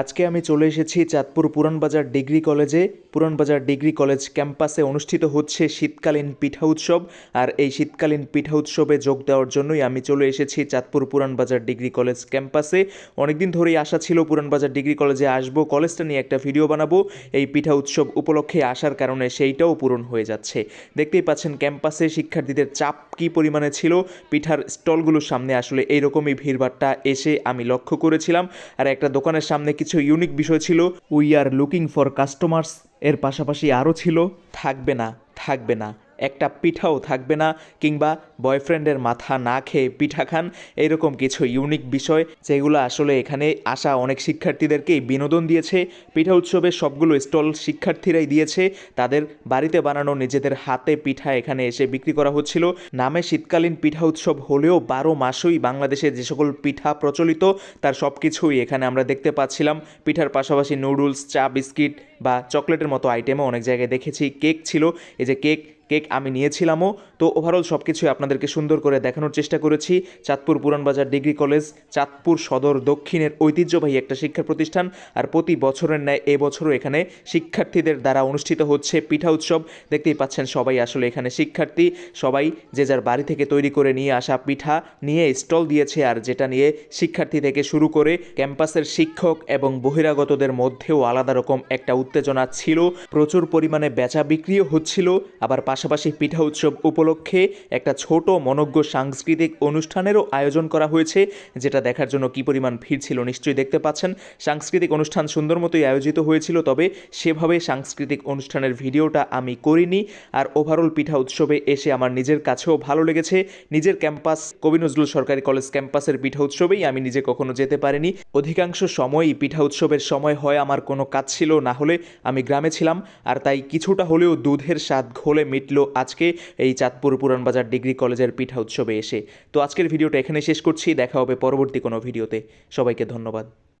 আজকে আমি চলে এসেছি চাঁদপুর পুরানবাজার ডিগ্রি কলেজে। পুরানবাজার ডিগ্রি কলেজ ক্যাম্পাসে অনুষ্ঠিত হচ্ছে শীতকালীন পিঠা উৎসব। আর এই শীতকালীন পিঠা উৎসবে যোগ দেওয়ার জন্যই আমি চলে এসেছি চাঁদপুর পুরানবাজার ডিগ্রি কলেজ ক্যাম্পাসে। অনেকদিন ধরেই আশা ছিল পুরানবাজার ডিগ্রি কলেজে আসব, কলেজটা নিয়ে একটা ভিডিও বানাবো। এই পিঠা উৎসব উপলক্ষে আসার কারণে সেইটাও পূরণ হয়ে যাচ্ছে। দেখতেই পাচ্ছেন ক্যাম্পাসে শিক্ষার্থীদের চাপ কী পরিমাণে ছিল? পিঠার স্টলগুলোর সামনে আসলে এইরকমই ভিড়ভাট্টা এসে আমি লক্ষ্য করেছিলাম। আর একটা দোকানের সামনে কিছু ইউনিক বিষয় ছিল। We are looking for customers এর পাশাপাশি আরও ছিল। থাকবে না থাকবে না। একটা পিঠাও থাকবে না কিংবা বয়ফ্রেন্ডের মাথা না খেয়ে পিঠা খান, এরকম কিছু ইউনিক বিষয় যেগুলো আসলে এখানে আসা অনেক শিক্ষার্থীদেরকেই বিনোদন দিয়েছে। পিঠা উৎসবের সবগুলো স্টল শিক্ষার্থীরাই দিয়েছে। তাদের বাড়িতে বানানো নিজেদের হাতে পিঠা এখানে এসে বিক্রি করা হচ্ছিল। নামে শীতকালীন পিঠা উৎসব হলেও বারো মাসই বাংলাদেশে যে সকল পিঠা প্রচলিত, তার সব কিছুই এখানে আমরা দেখতে পাচ্ছিলাম। পিঠার পাশাপাশি নুডলস, চা, বিস্কিট বা চকলেটের মতো আইটেমও অনেক জায়গায় দেখেছি। কেক ছিল। এই যে কেক কেক আমি নিয়েছিলামও। তো ওভারঅল সব কিছুই আপনাদেরকে সুন্দর করে দেখানোর চেষ্টা করেছি। চাঁদপুর পুরানবাজার ডিগ্রি কলেজ, চাঁদপুর সদর দক্ষিণের ঐতিহ্যবাহী একটা শিক্ষা প্রতিষ্ঠান আর প্রতি বছরের ন্যায় এবছরও এখানে শিক্ষার্থীদের দ্বারা অনুষ্ঠিত হচ্ছে পিঠা উৎসব। দেখতেই পাচ্ছেন সবাই আসলে এখানে শিক্ষার্থী। সবাই যে যার বাড়ি থেকে তৈরি করে নিয়ে আসা পিঠা নিয়ে স্টল দিয়েছে আর যেটা নিয়ে শিক্ষার্থী থেকে শুরু করে ক্যাম্পাসের শিক্ষক এবং বহিরাগতদের মধ্যেও আলাদা রকম একটা উত্তেজনা ছিল। প্রচুর পরিমাণে বেচা বিক্রিও হচ্ছিল। আবার পাশাপাশি পিঠা উৎসব উপলক্ষে একটা ছোট মনজ্ঞ সাংস্কৃতিক অনুষ্ঠানেরও আয়োজন করা হয়েছে, যেটা দেখার জন্য কী পরিমাণ ভিড় ছিল নিশ্চয়ই দেখতে পাচ্ছেন। সাংস্কৃতিক অনুষ্ঠান সুন্দর মতোই আয়োজিত হয়েছিল, তবে সেভাবে সাংস্কৃতিক অনুষ্ঠানের ভিডিওটা আমি করিনি। আর ওভারঅল পিঠা উৎসবে এসে আমার নিজের কাছেও ভালো লেগেছে। নিজের ক্যাম্পাস, কবি নজরুল সরকারি কলেজ ক্যাম্পাসের পিঠা উৎসবেই আমি নিজে কখনো যেতে পারিনি। অধিকাংশ সময়ই পিঠা উৎসবের সময় হয়, আমার কোনো কাজ ছিল না হলে আমি গ্রামে ছিলাম। আর তাই কিছুটা হলেও দুধের স্বাদ ঘোলে মিটলো আজকে এই চাঁদপুর পুরানবাজার ডিগ্রি কলেজের পিঠা উৎসবে এসে। তো আজকের ভিডিওটা এখানে শেষ করছি, দেখা হবে পরবর্তী কোনো ভিডিওতে। সবাইকে ধন্যবাদ।